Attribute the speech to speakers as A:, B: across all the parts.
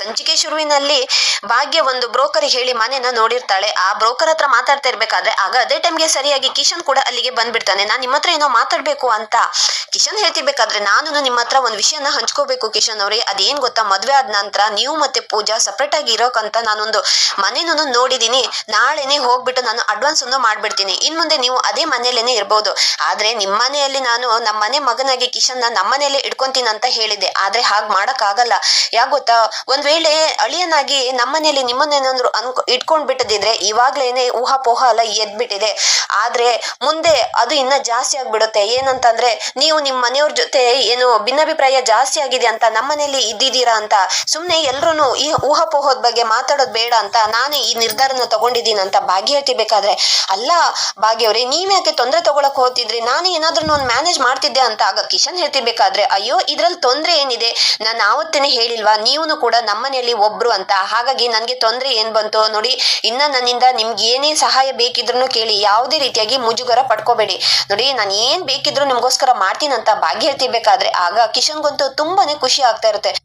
A: ಸಂಚಿಕೆ ಶುರುವಿನಲ್ಲಿ ಭಾಗ್ಯ ಒಂದು ಬ್ರೋಕರ್ ಹೇಳಿ ಮನೆಯನ್ನ ನೋಡಿರ್ತಾಳೆ. ಆ ಬ್ರೋಕರ್ ಹತ್ರ ಮಾತಾಡ್ತಾ ಇರ್ಬೇಕಾದ್ರೆ ಆಗ ಅದೇ ಟೈಮ್ಗೆ ಸರಿಯಾಗಿ ಕಿಶನ್ ಕೂಡ ಅಲ್ಲಿಗೆ ಬಂದ್ಬಿಡ್ತಾನೆ. ನಾನು ನಿಮ್ಮ ಹತ್ರ ಏನೋ ಮಾತಾಡ್ಬೇಕು ಅಂತ. ಕಿಶನ್ ಹೇಳ್ತಿರ್ಬೇಕಾದ್ರೆ ನಾನು ನಿಮ್ಮ ಹತ್ರ ಒಂದು ವಿಷಯನ ಹಂಚ್ಕೋಬೇಕು ಕಿಶನ್ ಅವ್ರೆ. ಅದೇನ್ ಗೊತ್ತಾ? ಮದ್ವೆ ಆದ ನಂತರ ನೀವು ಮತ್ತೆ ಪೂಜಾ ಸಪ್ರೇಟ್ ಆಗಿ ಇರೋಕಂತ ನಾನೊಂದು ಮನೇನೂ ನೋಡಿದೀನಿ. ನಾಳೆನೆ ಹೋಗ್ಬಿಟ್ಟು ನಾನು ಅಡ್ವಾನ್ಸ್ ಅನ್ನು ಮಾಡ್ಬಿಡ್ತೀನಿ. ಇನ್ ಮುಂದೆ ನೀವು ಅದೇ ಮನೆಯಲ್ಲೇನೆ ಇರ್ಬೋದು. ಆದ್ರೆ ನಿಮ್ಮ ಮನೆಯಲ್ಲಿ ನಾನು ನಮ್ಮ ಮನೆ ಮಗನಾಗಿ ಕಿಶನ್ ನಮ್ಮ ಮನೆಯಲ್ಲೇ ಇಟ್ಕೊಂತೀನಿ ಅಂತ ಹೇಳಿದೆ ಆದ್ರೆ ಹಾಗೆ ಮಾಡಕ್ ಆಗಲ್ಲ ಯಾಕ್ ಗೊತ್ತಾ? ಒಂದ್ ವೇಳೆ ಅಳಿಯನಾಗಿ ನಮ್ಮನೇಲಿ ನಿಮ್ಮನ್ನೇನಾದ್ರು ಅನ್ಕೊ, ಇಟ್ಕೊಂಡ್ ಬಿಟ್ಟದಿದ್ರೆ ಇವಾಗ್ಲೇನೆ ಊಹಾಪೋಹ ಎಲ್ಲ ಎದ್ಬಿಟ್ಟಿದೆ. ಆದ್ರೆ ಮುಂದೆ ಅದು ಇನ್ನ ಜಾಸ್ತಿ ಆಗ್ಬಿಡುತ್ತೆ. ಏನಂತಂದ್ರೆ ನೀವು ನಿಮ್ಮ ಮನೆಯವ್ರ ಜೊತೆ ಏನು ಭಿನ್ನಾಭಿಪ್ರಾಯ ಜಾಸ್ತಿ ಆಗಿದೆ ಅಂತ ನಮ್ಮನೇಲಿ ಇದ್ದಿದ್ದೀರಾ ಅಂತ, ಸುಮ್ನೆ ಎಲ್ರು ಈ ಊಹಾಪೋಹದ ಬಗ್ಗೆ ಮಾತಾಡೋದ್ ಬೇಡ ಅಂತ ನಾನು ಈ ನಿರ್ಧಾರನ ತಗೊಂಡಿದ್ದೀನಿ ಅಂತ ಭಾಗ್ಯ ಹೇಳ್ತಿರ್ಬೇಕಾದ್ರೆ, ಅಲ್ಲ ಭಾಗ್ಯವ್ರೆ ನೀವ್ಯಾಕೆ ನೀವ್ ಯಾಕೆ ತೊಂದ್ರೆ ತಗೊಳಕ್ ಹೋಗ್ತಿದ್ರಿ? ನಾನು ಏನಾದ್ರೂ ಒಂದ್ ಮ್ಯಾನೇಜ್ ಮಾಡ್ತಿದ್ದೆ ಅಂತ ಆಗ ಕಿಶನ್ ಹೇಳ್ತಿರ್ಬೇಕಾದ್ರೆ, ಅಯ್ಯೋ ಇದ್ರಲ್ಲಿ ತೊಂದ್ರೆ ಏನಿದೆ? ನಾನು ಆವತ್ತೇನೆ ಹೇಳಿಲ್ವಾ? ನೀವು ಕೂಡ ನಮ್ಮನೆಯಲ್ಲಿ ಒಬ್ರು ಅಂತ. ಹಾಗಾಗಿ ನನಗೆ ತೊಂದರೆ ಏನ್ ಬಂತು ನೋಡಿ, ಇನ್ನ ನನ್ನಿಂದ ನಿಮ್ಗೆ ಏನೇ ಸಹಾಯ ಬೇಕಿದ್ರು ಕೇಳಿ, ಯಾವುದೇ ರೀತಿಯಾಗಿ ಮುಜುಗರ ಪಡ್ಕೋಬೇಡಿ. ನೋಡಿ, ನಾನು ಏನ್ ಬೇಕಿದ್ರು ನಿಮ್ಗೋಸ್ಕರ ಮಾಡ್ತೀನಿ ಅಂತ ಭಾಗ್ಯ ಹೇಳ್ತಿರ್ಬೇಕಾದ್ರೆ, ಆಗ ಕಿಶನ್ಗಂತೂ ತುಂಬಾನೇ ಖುಷಿ ಆಗ್ತಾ ಇರುತ್ತೆ.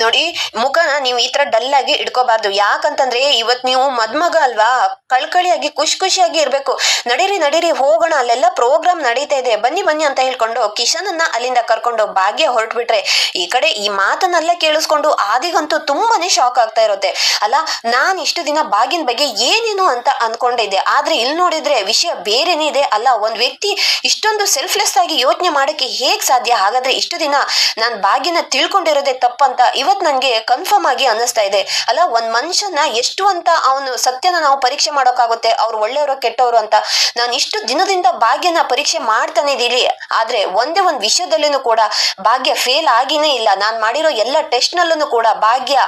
A: ನೋಡಿ, ಮುಖನ ನೀವು ಈ ತರ ಡಲ್ ಆಗಿ ಇಟ್ಕೋಬಾರ್ದು. ಯಾಕಂತಂದ್ರೆ ಇವತ್ ನೀವು ಮದ್ಮಗ ಅಲ್ವಾ? ಕಳ್ಕಳಿಯಾಗಿ, ಖುಷಿ ಖುಷಿಯಾಗಿ ಇರ್ಬೇಕು. ನಡೀರಿ ನಡೀರಿ, ಹೋಗೋಣ. ಅಲ್ಲೆಲ್ಲ ಪ್ರೋಗ್ರಾಮ್ ನಡೀತಾ ಇದೆ. ಬನ್ನಿ ಬನ್ನಿ ಅಂತ ಹೇಳ್ಕೊಂಡು ಕಿಶನ್ ಅನ್ನ ಅಲ್ಲಿಂದ ಕರ್ಕೊಂಡು ಭಾಗ್ಯ ಹೊರಟ್ಬಿಟ್ರೆ, ಈ ಕಡೆ ಈ ಮಾತನ್ನೆಲ್ಲ ಕೇಳಿಸ್ಕೊಂಡು ಆದಿಗಂತೂ ತುಂಬಾನೇ ಶಾಕ್ ಆಗ್ತಾ ಇರುತ್ತೆ. ಅಲ್ಲ, ನಾನ್ ಇಷ್ಟು ದಿನ ಬಾಗಿನ ಬಗ್ಗೆ ಏನೇನು ಅಂತ ಅನ್ಕೊಂಡಿದ್ದೆ. ಆದ್ರೆ ಇಲ್ಲಿ ನೋಡಿದ್ರೆ ವಿಷಯ ಬೇರೆನೇ ಇದೆ. ಅಲ್ಲ, ಒಂದ್ ವ್ಯಕ್ತಿ ಇಷ್ಟೊಂದು ಸೆಲ್ಫ್ಲೆಸ್ ಆಗಿ ಯೋಚನೆ ಮಾಡಕ್ಕೆ ಹೇಗ್ ಸಾಧ್ಯ? ಹಾಗಾದ್ರೆ ಇಷ್ಟು ದಿನ ನಾನ್ ಬಾಗಿನ ತಿಳ್ಕೊಂಡಿರೋದೇ ತಪ್ಪಂತ ಇವತ್ ನನಗೆ ಕನ್ಫರ್ಮ್ ಆಗಿ ಅನ್ನಿಸ್ತಾ ಇದೆ. ಅಲ್ಲ, ಒಂದ್ ಮನುಷ್ಯನ ಎಷ್ಟು ಅಂತ ಅವನು ಸತ್ಯನ ನಾವು ಪರೀಕ್ಷೆ ಮಾಡೋಕ್ಕಾಗುತ್ತೆ, ಅವ್ರು ಒಳ್ಳೆಯವರು, ಕೆಟ್ಟವರು ಅಂತ. ನಾನು ಇಷ್ಟು ದಿನದಿಂದ ಭಾಗ್ಯನ ಪರೀಕ್ಷೆ ಮಾಡ್ತಾನೆ ಇದೀನಿ ಆದ್ರೆ ಒಂದೇ ಒಂದು ವಿಷಯದಲ್ಲಿನೂ ಕೂಡ ಭಾಗ್ಯ ಫೇಲ್ ಆಗಿನೇ ಇಲ್ಲ. ನಾನು ಮಾಡಿರೋ ಎಲ್ಲ ಟೆಸ್ಟ್ ನಲ್ಲೂ ಕೂಡ ಭಾಗ್ಯ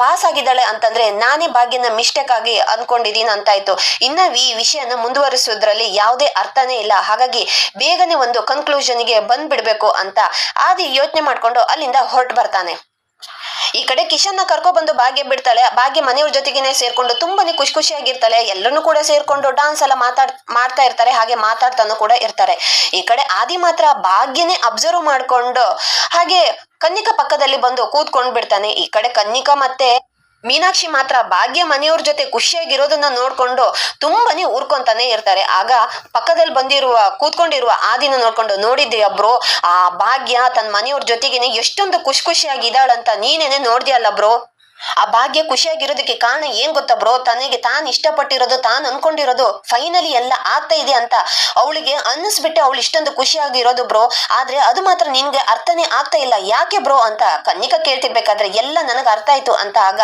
A: ಪಾಸ್ ಆಗಿದ್ದಾಳೆ ಅಂತಂದ್ರೆ ನಾನೇ ಭಾಗ್ಯನ ಮಿಸ್ಟೇಕ್ ಆಗಿ ಅನ್ಕೊಂಡಿದೀನಿ ಅಂತಾಯ್ತು. ಇನ್ನ ಈ ವಿಷಯನ ಮುಂದುವರಿಸೋದ್ರಲ್ಲಿ ಯಾವುದೇ ಅರ್ಥನೇ ಇಲ್ಲ. ಹಾಗಾಗಿ ಬೇಗನೆ ಒಂದು ಕನ್ಕ್ಲೂಷನ್ಗೆ ಬಂದ್ಬಿಡ್ಬೇಕು ಅಂತ ಆದಿ ಯೋಚನೆ ಮಾಡಿಕೊಂಡು ಅಲ್ಲಿಂದ ಹೊರಟು ಬರ್ತಾನೆ. ಈ ಕಡೆ ಕಿಶನ್ನ ಕರ್ಕೊ ಬಂದು ಭಾಗ್ಯ ಬಿಡ್ತಾಳೆ, ಭಾಗ್ಯ ಮನೆಯವ್ರ ಜೊತೆಗೇನೆ ಸೇರ್ಕೊಂಡು ತುಂಬಾನೇ ಖುಷಿ ಖುಷಿಯಾಗಿರ್ತಾಳೆ ಎಲ್ಲರೂ ಕೂಡ ಸೇರ್ಕೊಂಡು ಡಾನ್ಸ್ ಎಲ್ಲ ಮಾತಾಡ್, ಮಾಡ್ತಾ ಇರ್ತಾರೆ, ಹಾಗೆ ಮಾತಾಡ್ತಾನು ಕೂಡ ಇರ್ತಾರೆ. ಈ ಕಡೆ ಆದಿ ಮಾತ್ರ ಭಾಗ್ಯನೇ ಅಬ್ಸರ್ವ್ ಮಾಡ್ಕೊಂಡು ಹಾಗೆ ಕನ್ನಿಕ ಪಕ್ಕದಲ್ಲಿ ಬಂದು ಕೂತ್ಕೊಂಡ್ ಬಿಡ್ತಾನೆ ಈ ಕಡೆ ಕನ್ನಿಕ ಮತ್ತೆ ಮೀನಾಕ್ಷಿ ಮಾತ್ರ ಭಾಗ್ಯ ಮನೆಯವ್ರ ಜೊತೆ ಖುಷಿಯಾಗಿರೋದನ್ನ ನೋಡ್ಕೊಂಡು ತುಂಬಾನೇ ಊರ್ಕೊಂತಾನೆ ಇರ್ತಾರೆ. ಆಗ ಪಕ್ಕದಲ್ಲಿ ಬಂದಿರುವ, ಕೂತ್ಕೊಂಡಿರುವ ಆದಿನ ನೋಡ್ಕೊಂಡು, ನೋಡಿದ್ದೀಯ ಬ್ರೋ, ಆ ಭಾಗ್ಯ ತನ್ನ ಮನೆಯವ್ರ ಜೊತೆಗೇನೆ ಎಷ್ಟೊಂದು ಖುಷಿ ಖುಷಿಯಾಗಿದ್ದಾಳಂತ ನೀನೇನೆ ನೋಡ್ದಿಯಲ್ಲ ಬ್ರೋ? ಆ ಭಾಗ್ಯ ಖುಷಿಯಾಗಿರೋದಕ್ಕೆ ಕಾರಣ ಏನ್ ಗೊತ್ತಾ ಬ್ರೋ? ತನಗೆ ತಾನು ಇಷ್ಟಪಟ್ಟಿರೋದು, ತಾನು ಅನ್ಕೊಂಡಿರೋದು ಫೈನಲಿ ಎಲ್ಲ ಆಗ್ತಾ ಇದೆ ಅಂತ ಅವಳಿಗೆ ಅನ್ನಿಸ್ಬಿಟ್ಟೆ ಅವಳು ಇಷ್ಟೊಂದು ಖುಷಿಯಾಗಿರೋದು ಬ್ರೋ. ಆದ್ರೆ ಅದು ಮಾತ್ರ ನಿನ್ಗೆ ಅರ್ಥನೇ ಆಗ್ತಾ ಇಲ್ಲ. ಯಾಕೆ ಬ್ರೋ ಅಂತ ಕನ್ನಿಕಾ ಕೇಳ್ತಿರ್ಬೇಕಾದ್ರೆ ಎಲ್ಲ ನನಗೆ ಅರ್ಥ ಆಯ್ತು ಅಂತ ಆಗ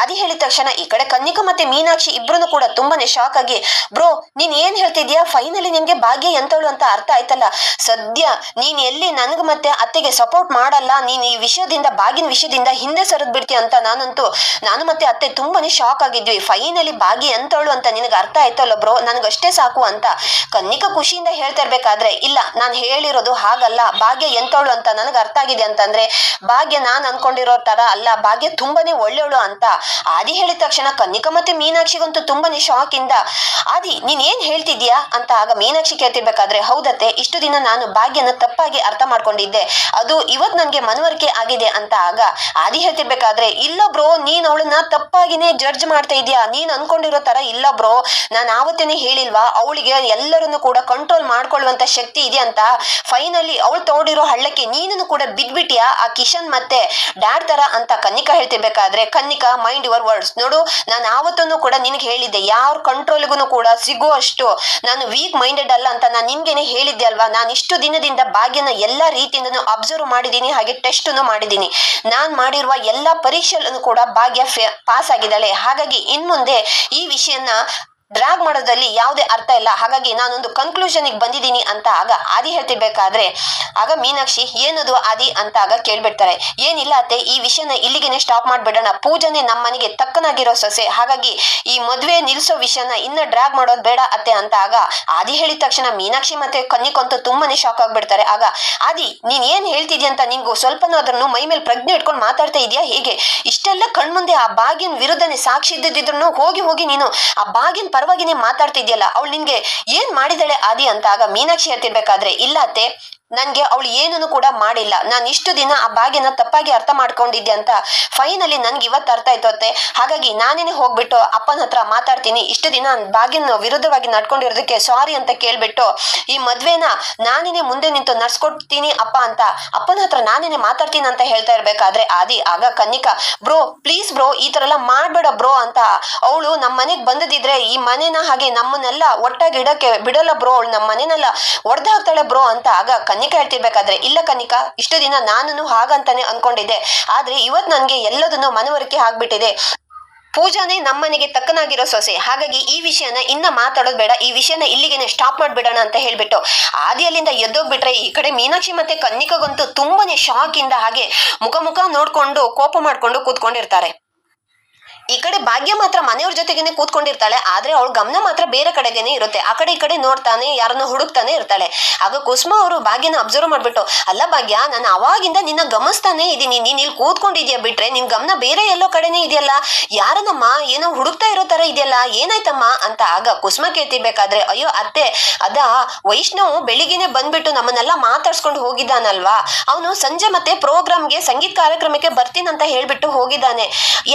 A: ಆದಿ ಹೇಳಿದ ತಕ್ಷಣ ಈ ಕಡೆ ಕನ್ನಿಕಾ ಮತ್ತೆ ಮೀನಾಕ್ಷಿ ಇಬ್ರು ಕೂಡ ತುಂಬಾನೇ ಶಾಕ್ ಆಗಿ, ಬ್ರೋ, ನೀನ್ ಏನ್ ಹೇಳ್ತಿದ್ಯಾ? ಫೈನಲಿ ನಿಮ್ಗೆ ಭಾಗ್ಯ ಎಂತವಳು ಅಂತ ಅರ್ಥ ಆಯ್ತಲ್ಲ? ಸದ್ಯ ನೀನ್ ಎಲ್ಲಿ ನನ್ಗ ಮತ್ತೆ ಅತ್ತೆಗೆ ಸಪೋರ್ಟ್ ಮಾಡಲ್ಲ? ನೀನ್ ಈ ವಿಷಯದಿಂದ ಬಾಗಿನ ವಿಷಯದಿಂದ ಹಿಂದೆ ಸರಿದ್ ಬಿಡ್ತೀಯ ಅಂತ ನಾನಂತೂ ನಾನು ಮತ್ತೆ ಅತ್ತೆ ತುಂಬಾನೇ ಶಾಕ್ ಆಗಿದ್ವಿ. ಫೈನಲಿ ಭಾಗ್ಯ ಎಂತವಳು ಅಂತ ನಿನಗೆ ಅರ್ಥ ಆಯ್ತಲ್ಲ ಬ್ರೋ ನನಗಷ್ಟೇ ಸಾಕು ಅಂತ. ಕನ್ನಿಕ ಖುಷಿಯಿಂದ ಹೇಳ್ತಾ ಇರ್ಬೇಕಾದ್ರೆ, ಇಲ್ಲ, ನಾನು ಹೇಳಿರೋದು ಹಾಗಲ್ಲ. ಭಾಗ್ಯ ಎಂತವಳು ಅಂತ ನನಗೆ ಅರ್ಥ ಆಗಿದೆ ಅಂತಂದ್ರೆ, ಭಾಗ್ಯ ನಾನು ಅನ್ಕೊಂಡಿರೋ ತರ ಅಲ್ಲ. ಭಾಗ್ಯ ತುಂಬಾನೇ ಒಳ್ಳೆಯವಳು ಅಂತ. ಆದಿ ಹೇಳಿದ ತಕ್ಷಣ ಕನ್ನಿಕ ಮತ್ತೆ ಮೀನಾಕ್ಷಿಗಂತೂ ತುಂಬಾನೇ ಶಾಕ್ ಇಂದ, ಆದಿ, ನೀನ್ ಏನ್ ಹೇಳ್ತಿದ್ಯಾ ಅಂತ ಆಗ ಮೀನಾಕ್ಷಿ ಕೇಳ್ತಿರ್ಬೇಕಾದ್ರೆ, ಹೌದತ್ತೆ, ಇಷ್ಟು ದಿನ ನಾನು ಭಾಗ್ಯನ ತಪ್ಪಾಗಿ ಅರ್ಥ ಮಾಡ್ಕೊಂಡಿದ್ದೆ. ಅದು ಇವತ್ ನನ್ಗೆ ಮನವರಿಕೆ ಆಗಿದೆ ಅಂತ ಆಗ ಆದಿ ಹೇಳ್ತಿರ್ಬೇಕಾದ್ರೆ ಇಲ್ಲ ಬ್ರೋ, ನೀನ್ ಅವಳನ್ನ ತಪ್ಪಾಗಿನೇ ಜಡ್ಜ್ ಮಾಡ್ತಾ ಇದೀಯಾ? ನೀನ್ ಅನ್ಕೊಂಡಿರೋ ತರ ಇಲ್ಲ ಬ್ರೋ. ನಾನ್ ಆವತ್ತೇನೆ ಹೇಳಿಲ್ವಾ, ಅವಳಿಗೆ ಎಲ್ಲರನ್ನು ಕೂಡ ಕಂಟ್ರೋಲ್ ಮಾಡ್ಕೊಳ್ಳುವಂತ ಶಕ್ತಿ ಇದೆ ಅಂತ ಫೈನಲಿ ಅವಳು ತಗೊಂಡಿರೋ ಹಳ್ಳಕ್ಕೆ ನೀನನ್ನು ಕೂಡ ಬಿದ್ಬಿಟ್ಯಾ? ಆ ಕಿಶನ್ ಮತ್ತೆ ಡ್ಯಾಡ್ ತರ ಅಂತ ಕನ್ನಿಕಾ ಹೇಳ್ತಿರ್ಬೇಕಾದ್ರೆ, ಕನ್ನಿಕಾ ಮೈಂಡ್ ಯುವರ್ ವರ್ಡ್ಸ್ ನೋಡು, ನಾನು ಆವತ್ತನ್ನು ಕೂಡ ನಿನಗೆ ಹೇಳಿದ್ದೆ, ಯಾರ ಕಂಟ್ರೋಲ್ಗೂ ಕೂಡ ಸಿಗೋ ಅಷ್ಟು ನಾನು ವೀಕ್ ಮೈಂಡೆಡ್ ಅಲ್ಲ ಅಂತ ನಾನು ನಿಮ್ಗೆನೆ ಹೇಳಿದ್ದೆ ಅಲ್ವಾ? ನಾನು ಇಷ್ಟು ದಿನದಿಂದ ಭಾಗ್ಯನ ಎಲ್ಲಾ ರೀತಿಯಿಂದನೂ ಅಬ್ಸರ್ವ್ ಮಾಡಿದ್ದೀನಿ, ಹಾಗೆ ಟೆಸ್ಟ್ ಮಾಡಿದ್ದೀನಿ. ನಾನ್ ಮಾಡಿರುವ ಎಲ್ಲಾ ಪರೀಕ್ಷೆಲ್ಲೂ ಕೂಡ ಭಾಗ್ಯ ಪಾಸ್ ಆಗಿದ್ದಾಳೆ ಹಾಗಾಗಿ ಇನ್ಮುಂದೆ ಈ ವಿಷಯನ ಡ್ರಾಗ್ ಮಾಡೋದ್ರಲ್ಲಿ ಯಾವುದೇ ಅರ್ಥ ಇಲ್ಲ. ಹಾಗಾಗಿ ನಾನೊಂದು ಕನ್ಕ್ಲೂಷನ್ ಬಂದಿದ್ದೀನಿ ಅಂತ ಆಗ ಆದಿ ಹೇಳ್ತಿರ್ಬೇಕಾದ್ರೆ, ಆಗ ಮೀನಾಕ್ಷಿ, ಏನದು ಆದಿ? ಅಂತ ಆಗ ಕೇಳ್ಬಿಡ್ತಾರೆ. ಏನಿಲ್ಲ ಅತ್ತೆ, ಈ ವಿಷಯನ ಇಲ್ಲಿಗೆನೆ ಸ್ಟಾಪ್ ಮಾಡ್ಬಿಡೋಣ. ಪೂಜನೆ ನಮ್ಮ ಮನೆಗೆ ತಕ್ಕನಾಗಿರೋ ಸೊಸೆ. ಹಾಗಾಗಿ ಈ ಮದುವೆ ನಿಲ್ಸೋ ವಿಷಯನ ಇನ್ನ ಡ್ರಾಗ್ ಮಾಡೋದು ಬೇಡ ಅತ್ತೆ ಅಂತ ಆಗ ಆದಿ ಹೇಳಿದ ತಕ್ಷಣ ಮೀನಾಕ್ಷಿ ಮತ್ತೆ ಕನ್ನಿಕಂತೂ ತುಂಬಾನೇ ಶಾಕ್ ಆಗ್ಬಿಡ್ತಾರೆ. ಆಗ, ಆದಿ, ನೀನ್ ಏನ್ ಹೇಳ್ತಿದ್ಯಾ ಅಂತ ನಿಂಗು? ಸ್ವಲ್ಪನೂ ಅದನ್ನು ಮೈ ಮೇಲೆ ಪ್ರಜ್ಞೆ ಇಟ್ಕೊಂಡು ಮಾತಾಡ್ತಾ ಇದೆಯಾ? ಹೇಗೆ? ಇಷ್ಟೆಲ್ಲ ಕಣ್ಮುಂದೆ ಆ ಬಾಗಿನ ವಿರುದ್ಧನೇ ಸಾಕ್ಷಿ ಇದ್ದಿದ್ರು ಹೋಗಿ ಹೋಗಿ ನೀನು ಆ ಬಾಗಿನ ಪರವಾಗಿನೇ ಮಾತಾಡ್ತಿದ್ಯಲ್ಲ ಅವಳು ನಿನ್ಗೆ ಏನ್ ಮಾಡಿದಾಳೆ ಆದಿ ಅಂತ ಆಗ ಮೀನಾಕ್ಷಿ ಹೇಳ್ತಿರ್ಬೇಕಾದ್ರೆ ಇಲ್ಲ ಅತ್ತೆ ನನ್ಗೆ ಅವಳು ಏನನ್ನು ಕೂಡ ಮಾಡಿಲ್ಲ. ನಾನು ಇಷ್ಟು ದಿನ ಆ ಭಾಗ್ಯನ ತಪ್ಪಾಗಿ ಅರ್ಥ ಮಾಡ್ಕೊಂಡಿದ್ದೆ ಅಂತ ಫೈನಲಿ ನನ್ಗೆ ಇವತ್ತು ಅರ್ಥ ಆಯ್ತು ಅತ್ತೆ. ಹಾಗಾಗಿ ನಾನೇನೆ ಹೋಗ್ಬಿಟ್ಟು ಅಪ್ಪನ ಹತ್ರ ಮಾತಾಡ್ತೀನಿ. ಇಷ್ಟು ದಿನ ಭಾಗ್ಯನ ವಿರುದ್ಧವಾಗಿ ನಡ್ಕೊಂಡಿರೋದಕ್ಕೆ ಸಾರಿ ಅಂತ ಕೇಳ್ಬಿಟ್ಟು ಈ ಮದ್ವೆನ ನಾನೇನೆ ಮುಂದೆ ನಿಂತು ನಡ್ಸ್ಕೊಡ್ತೀನಿ ಅಪ್ಪ ಅಂತ ಅಪ್ಪನ ಹತ್ರ ನಾನೇನೆ ಮಾತಾಡ್ತೀನಿ ಅಂತ ಹೇಳ್ತಾ ಇರ್ಬೇಕಾದ್ರೆ ಆದಿ, ಆಗ ಕನ್ನಿಕಾ, ಬ್ರೋ ಪ್ಲೀಸ್ ಬ್ರೋ, ಈ ತರ ಎಲ್ಲ ಮಾಡ್ಬೇಡ ಬ್ರೋ ಅಂತ ಅವಳು ನಮ್ಮ ಮನೆಗೆ ಬಂದದಿದ್ರೆ ಈ ಮನೆನ ಹಾಗೆ ನಮ್ಮನ್ನೆಲ್ಲ ಒಟ್ಟಾಗಿ ಇಡಕ್ಕೆ ಬಿಡಲ್ಲ ಬ್ರೋ. ಅವಳು ನಮ್ಮ ಮನೆನೆಲ್ಲ ಒಡೆದ ಹಾಕ್ತಾಳೆ ಬ್ರೋ ಅಂತ ಆಗ ಕನ್ನಿಕಾ ಹೇಳ್ತಿರ್ಬೇಕಾದ್ರೆ, ಇಲ್ಲ ಕನ್ನಿಕಾ ಇಷ್ಟು ದಿನ ನಾನು ಹಾಗಂತಾನೆ ಅನ್ಕೊಂಡಿದ್ದೆ. ಆದ್ರೆ ಇವತ್ ನನ್ಗೆ ಎಲ್ಲದನ್ನು ಮನವರಿಕೆ ಆಗ್ಬಿಟ್ಟಿದೆ. ಪೂಜಾನೇ ನಮ್ಮನೆಗೆ ತಕ್ಕನಾಗಿರೋ ಸೊಸೆ. ಹಾಗಾಗಿ ಈ ವಿಷಯನ ಇನ್ನ ಮಾತಾಡೋದು ಬೇಡ. ಈ ವಿಷಯನ ಇಲ್ಲಿಗೆನೆ ಸ್ಟಾಪ್ ಮಾಡ್ಬಿಡೋಣ ಅಂತ ಹೇಳ್ಬಿಟ್ಟು ಆದಿ ಅಲ್ಲಿಂದ ಎದ್ದೋಗ್ಬಿಟ್ರೆ ಈ ಕಡೆ ಮೀನಾಕ್ಷಿ ಮತ್ತೆ ಕನ್ನಿಕಗಂತೂ ತುಂಬಾನೇ ಶಾಕ್ ಇಂದ ಹಾಗೆ ಮುಖ ಮುಖ ನೋಡ್ಕೊಂಡು, ಕೋಪ ಮಾಡ್ಕೊಂಡು ಕೂತ್ಕೊಂಡಿರ್ತಾರೆ. ಈ ಕಡೆ ಭಾಗ್ಯ ಮಾತ್ರ ಮನೆಯವ್ರ ಜೊತೆಗೇನೆ ಕೂತ್ಕೊಂಡಿರ್ತಾಳೆ, ಆದ್ರೆ ಅವಳ ಗಮನ ಮಾತ್ರ ಬೇರೆ ಕಡೆಗೇನೆ ಇರುತ್ತೆ. ಆ ಕಡೆ ಈ ಕಡೆ ನೋಡ್ತಾನೆ, ಯಾರನ್ನ ಹುಡುಕ್ತಾನೆ ಇರ್ತಾಳೆ. ಆಗ ಕುಸುಮ ಅವರು ಭಾಗ್ಯನ ಅಬ್ಸರ್ವ್ ಮಾಡ್ಬಿಟ್ಟು, ಅಲ್ಲ ಭಾಗ್ಯ, ನಾನು ಅವಾಗಿಂದ ನಿನ್ನ ಗಮನಿಸ್ತಾನೆ ಇದೀನಿ ನೀನ್ ಇಲ್ಲಿ ಕೂತ್ಕೊಂಡಿದ್ಯಾ ಬಿಟ್ರೆ? ನಿನ್ ಗಮನ ಬೇರೆ ಎಲ್ಲೋ ಕಡೆನೇ ಇದೆಯಲ್ಲ? ಯಾರನ್ನಮ್ಮ ಏನೋ ಹುಡುಕ್ತಾ ಇರೋ ತರ ಇದೆಯಲ್ಲ? ಏನಾಯ್ತಮ್ಮ? ಅಂತ ಆಗ ಕುಸುಮ ಕೇಳ್ತಿರ್ಬೇಕಾದ್ರೆ, ಅಯ್ಯೋ ಅತ್ತೆ, ಅದ ವೈಷ್ಣವ್ ಬೆಳಿಗ್ಗೆನೆ ಬಂದ್ಬಿಟ್ಟು ನಮ್ಮನ್ನೆಲ್ಲ ಮಾತಾಡ್ಸ್ಕೊಂಡು ಹೋಗಿದ್ದಾನಲ್ವಾ? ಅವನು ಸಂಜೆ ಮತ್ತೆ ಪ್ರೋಗ್ರಾಮ್ಗೆ ಸಂಗೀತ ಕಾರ್ಯಕ್ರಮಕ್ಕೆ ಬರ್ತೀನಂತ ಹೇಳ್ಬಿಟ್ಟು ಹೋಗಿದ್ದಾನೆ.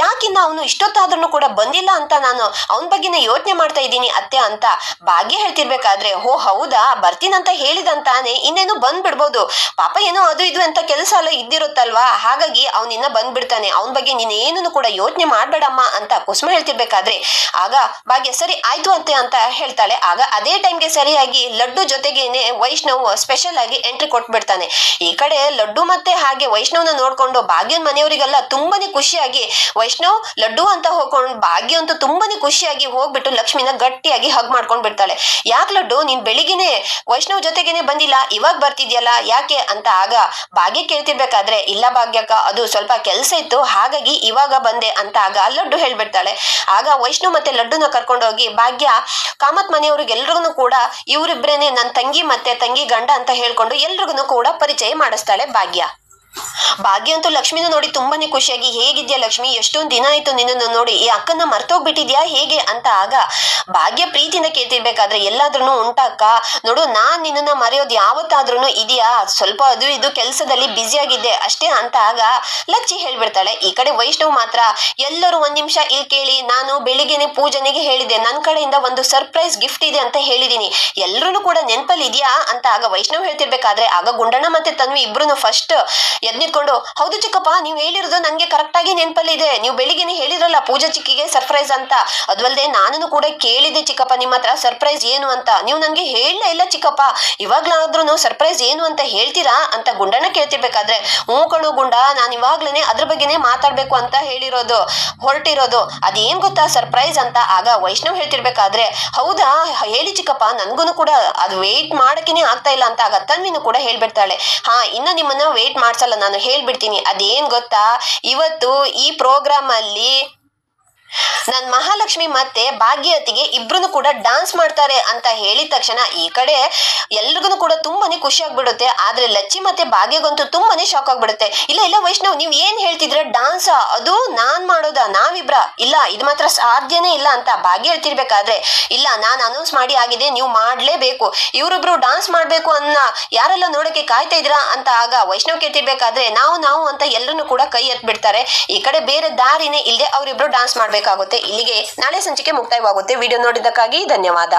A: ಯಾಕಿನ್ನ ಅವನು ಇಷ್ಟೊತ್ತಾದ್ರೂ ಕೂಡ ಬಂದಿಲ್ಲ ಅಂತ ನಾನು ಅವನ ಬಗ್ಗೆನೇ ಯೋಚನೆ ಮಾಡ್ತಾ ಇದ್ದೀನಿ ಅತ್ತೆ ಅಂತ. ಭಾಗ್ಯ ಹೇಳ್ತಿರ್ಬೇಕಾದ್ರೆ, ಹೋ, ಹೌದಾ? ಬರ್ತೀನಂತ ಹೇಳಿದಂತಾನೆ ಇನ್ನೇನು ಬಂದ್ಬಿಡ್ಬೋದು. ಪಾಪ ಏನೋ ಅದು ಇದು ಅಂತ ಕೆಲಸ ಎಲ್ಲ ಇದ್ದಿರುತ್ತಲ್ವಾ? ಹಾಗಾಗಿ ಅವನಿನ್ನ ಬಂದ್ಬಿಡ್ತಾನೆ. ಅವನ ಬಗ್ಗೆ ನೀನ್ ಏನನ್ನು ಕೂಡ ಯೋಚನೆ ಮಾಡ್ಬೇಡಮ್ಮ ಅಂತ ಕುಸುಮ ಹೇಳ್ತಿರ್ಬೇಕಾದ್ರೆ, ಆಗ ಭಾಗ್ಯ, ಸರಿ ಆಯ್ತು ಅಂತೆ ಅಂತ ಹೇಳ್ತಾಳೆ. ಆಗ ಅದೇ ಟೈಮ್ಗೆ ಸರಿಯಾಗಿ ಲಡ್ಡು ಜೊತೆಗೇನೆ ವೈಷ್ಣವ್ ಸ್ಪೆಷಲ್ ಆಗಿ ಎಂಟ್ರಿ ಕೊಟ್ಬಿಡ್ತಾನೆ. ಈ ಕಡೆ ಲಡ್ಡು ಮತ್ತೆ ಹಾಗೆ ವೈಷ್ಣವ್ನ ನೋಡ್ಕೊಂಡು ಭಾಗ್ಯನ್ ಮನೆಯವರಿಗೆಲ್ಲ ತುಂಬಾನೇ ಖುಷಿಯಾಗಿ, ವೈಷ್ಣವ್, ಲಡ್ಡು ಅಂತ ಹೋಗ್ಕೊಂಡು ಭಾಗ್ಯ ಅಂತೂ ತುಂಬಾನೇ ಖುಷಿಯಾಗಿ ಹೋಗ್ಬಿಟ್ಟು ಲಕ್ಷ್ಮಿನ ಗಟ್ಟಿಯಾಗಿ ಹಗ್ ಮಾಡ್ಕೊಂಡ್ ಬಿಡ್ತಾಳೆ. ಯಾಕೆ ಲಡ್ಡು, ನೀನ್ ಬೆಳಿಗ್ಗೆನೆ ವೈಷ್ಣವ್ ಜೊತೆಗೇನೆ ಬಂದಿಲ್ಲ, ಇವಾಗ ಬರ್ತಿದ್ಯಲ್ಲ, ಯಾಕೆ ಅಂತ ಆಗ ಭಾಗ್ಯ ಕೇಳ್ತಿರ್ಬೇಕಾದ್ರೆ, ಇಲ್ಲ ಭಾಗ್ಯಕ್ಕ, ಅದು ಸ್ವಲ್ಪ ಕೆಲಸ ಇತ್ತು, ಹಾಗಾಗಿ ಇವಾಗ ಬಂದೆ ಅಂತ ಆಗ ಲಡ್ಡು ಹೇಳ್ಬಿಡ್ತಾಳೆ. ಆಗ ವೈಷ್ಣು ಮತ್ತೆ ಲಡ್ಡುನ ಕರ್ಕೊಂಡೋಗಿ ಭಾಗ್ಯ, ಕಾಮತ್ ಮನೆಯವ್ರಿಗೆಲ್ರಿಗೂ ಕೂಡ ಇವರಿಬ್ರೇನೆ ನನ್ನ ತಂಗಿ ಮತ್ತೆ ತಂಗಿ ಗಂಡ ಅಂತ ಹೇಳ್ಕೊಂಡು ಎಲ್ರಿಗೂ ಕೂಡ ಪರಿಚಯ ಮಾಡಿಸ್ತಾಳೆ ಭಾಗ್ಯ. ಭಾಗ್ಯ ಅಂತೂ ಲಕ್ಷ್ಮಿನ ನೋಡಿ ತುಂಬಾನೇ ಖುಷಿಯಾಗಿ, ಹೇಗಿದ್ಯಾ ಲಕ್ಷ್ಮಿ? ಎಷ್ಟೊಂದು ದಿನ ಆಯ್ತು ನಿನ್ನನ್ನು ನೋಡಿ, ಈ ಅಕ್ಕನ ಮರ್ತೋಗ್ಬಿಟ್ಟಿದ್ಯಾ? ಹೇಗೆ? ಅಂತ ಆಗ, ಭಾಗ್ಯ ಪ್ರೀತಿನ ಕೇಳ್ತಿರ್ಬೇಕಾದ್ರೆ ಎಲ್ಲಾದ್ರೂ ಉಂಟಕ್ಕ ನೋಡು, ನಾನ್ ನಿನ್ನನ್ನ ಮರೆಯೋದು ಯಾವತ್ತಾದ್ರೂ ಇದೆಯಾ? ಸ್ವಲ್ಪ ಅದು ಇದು ಕೆಲಸದಲ್ಲಿ ಬ್ಯುಸಿ ಆಗಿದ್ದೆ ಅಷ್ಟೇ? ಅಂತ ಆಗ ಲಚ್ಚಿ ಹೇಳ್ಬಿಡ್ತಾಳೆ. ಈ ಕಡೆ ವೈಷ್ಣವ್ ಮಾತ್ರ, ಎಲ್ಲರೂ ಒಂದ್ ನಿಮಿಷ ಇಲ್ಲಿ ಕೇಳಿ, ನಾನು ಬೆಳಿಗ್ಗೆನೆ ಪೂಜನೆಗೆ ಹೇಳಿದೆ ನನ್ನ ಕಡೆಯಿಂದ ಒಂದು ಸರ್ಪ್ರೈಸ್ ಗಿಫ್ಟ್ ಇದೆ ಅಂತ ಹೇಳಿದೀನಿ. ಎಲ್ಲರೂ ಕೂಡ ನೆನಪಲ್ಲಿ ಇದೆಯಾ ಅಂತ ಆಗ ವೈಷ್ಣವ್ ಹೇಳ್ತಿರ್ಬೇಕಾದ್ರೆ, ಆಗ ಗುಂಡಣ್ಣ ಮತ್ತೆ ತನ್ವಿ ಇಬ್ರು ಫಸ್ಟ್ ಎದ್ ನಿಂತ್ಕೊಂಡು ಹೌದು ಚಿಕ್ಕಪ್ಪ, ನೀವು ಹೇಳಿರೋದು ನನಗೆ ಕರೆಕ್ಟಾಗಿ ನೆನ್ಪಲ್ಲಿದೆ. ನೀವು ಬೆಳಿಗ್ಗೆನೆ ಹೇಳಿರಲ್ಲ ಪೂಜಾ ಚಿಕ್ಕಿಗೆ ಸರ್ಪ್ರೈಸ್ ಅಂತ. ಅದಲ್ಲದೆ ನಾನು ಕೂಡ ಕೇಳಿದೆ ಚಿಕ್ಕಪ್ಪ, ನಿಮ್ಮ ಹತ್ರ ಸರ್ಪ್ರೈಸ್ ಏನು ಅಂತ. ನೀವು ನನಗೆ ಹೇಳಲೇ ಇಲ್ಲ ಚಿಕ್ಕಪ್ಪ. ಇವಾಗ್ಲಾದ್ರೂ ಸರ್ಪ್ರೈಸ್ ಏನು ಅಂತ ಹೇಳ್ತೀರಾ ಅಂತ ಗುಂಡನ ಕೇಳ್ತಿರ್ಬೇಕಾದ್ರೆ, ಹ್ಞೂ ಕಣು ಗುಂಡ, ನಾನು ಇವಾಗ್ಲೇ ಅದ್ರ ಬಗ್ಗೆನೇ ಮಾತಾಡ್ಬೇಕು ಅಂತ ಹೇಳಿರೋದು, ಹೊರಟಿರೋದು. ಅದೇನ್ ಗೊತ್ತಾ ಸರ್ಪ್ರೈಸ್ ಅಂತ? ಆಗ ವೈಷ್ಣವ್ ಹೇಳ್ತಿರ್ಬೇಕಾದ್ರೆ, ಹೌದಾ, ಹೇಳಿ ಚಿಕ್ಕಪ್ಪ ನನಗೂ ಕೂಡ ಅದು ವೆಯ್ಟ್ ಮಾಡೋಕ್ಕೇನೆ ಆಗ್ತಾ ಇಲ್ಲ ಅಂತ. ಆಗ ತನ್ವಿನೂ ಕೂಡ ಹೇಳ್ಬಿಡ್ತಾಳೆ, ಹಾ, ಇನ್ನ ನಿಮ್ಮನ್ನ ವೆಯ್ಟ್ ಮಾಡ್ಸಲ್ಲ ನಾನು ಹೇಳ್ಬಿಡ್ತೀನಿ. ಅದೇನ್ ಗೊತ್ತಾ? ಇವತ್ತು ಈ ಪ್ರೋಗ್ರಾಮ್ ಅಲ್ಲಿ ನನ್ ಮಹಾಲಕ್ಷ್ಮಿ ಮತ್ತೆ ಭಾಗ್ಯವತಿಗೆ ಇಬ್ರು ಕೂಡ ಡಾನ್ಸ್ ಮಾಡ್ತಾರೆ ಅಂತ ಹೇಳಿದ ತಕ್ಷಣ ಈ ಕಡೆ ಎಲ್ರಿಗೂ ಕೂಡ ತುಂಬಾನೇ ಖುಷಿ ಆಗ್ಬಿಡುತ್ತೆ. ಆದ್ರೆ ಲಚ್ಚಿ ಮತ್ತೆ ಭಾಗ್ಯಗಂತೂ ತುಂಬಾನೇ ಶಾಕ್ ಆಗ್ಬಿಡುತ್ತೆ. ಇಲ್ಲ ಇಲ್ಲ ವೈಷ್ಣವ್, ನೀವ್ ಏನ್ ಹೇಳ್ತಿದ್ರೆ? ಡಾನ್ಸ್ ಅದು ನಾನ್ ಮಾಡೋದ? ನಾವಿಬ್ರ? ಇಲ್ಲ, ಇದು ಮಾತ್ರ ಸಾಧ್ಯನೇ ಇಲ್ಲ ಅಂತ ಭಾಗ್ಯ ಹೇಳ್ತಿರ್ಬೇಕಾದ್ರೆ. ಇಲ್ಲ, ನಾನ್ ಅನೌನ್ಸ್ ಮಾಡಿ ಆಗಿದೆ, ನೀವು ಮಾಡ್ಲೇಬೇಕು. ಇವ್ರೊಬ್ರು ಡಾನ್ಸ್ ಮಾಡ್ಬೇಕು ಅನ್ನ ಯಾರೆಲ್ಲ ನೋಡಕ್ಕೆ ಕಾಯ್ತಾ ಇದ್ರ ಅಂತ ಆಗ ವೈಷ್ಣವ್ ಕೇಳ್ತಿರ್ಬೇಕಾದ್ರೆ ನಾವು ನಾವು ಅಂತ ಎಲ್ಲರನ್ನು ಕೂಡ ಕೈ ಎತ್ ಬಿಡ್ತಾರೆ ಈ ಕಡೆ ಬೇರೆ ದಾರಿನೇ ಇಲ್ಲದೆ ಅವರಿಬ್ರು ಡಾನ್ಸ್ ಮಾಡ್ಬೇಕಾಗುತ್ತೆ ಇಲ್ಲಿಗೆ ನಾಳೆ ಸಂಚಿಕೆ ಮುಕ್ತಾಯವಾಗುತ್ತೆ. ವಿಡಿಯೋ ನೋಡಿದ್ದಕ್ಕಾಗಿ ಧನ್ಯವಾದ.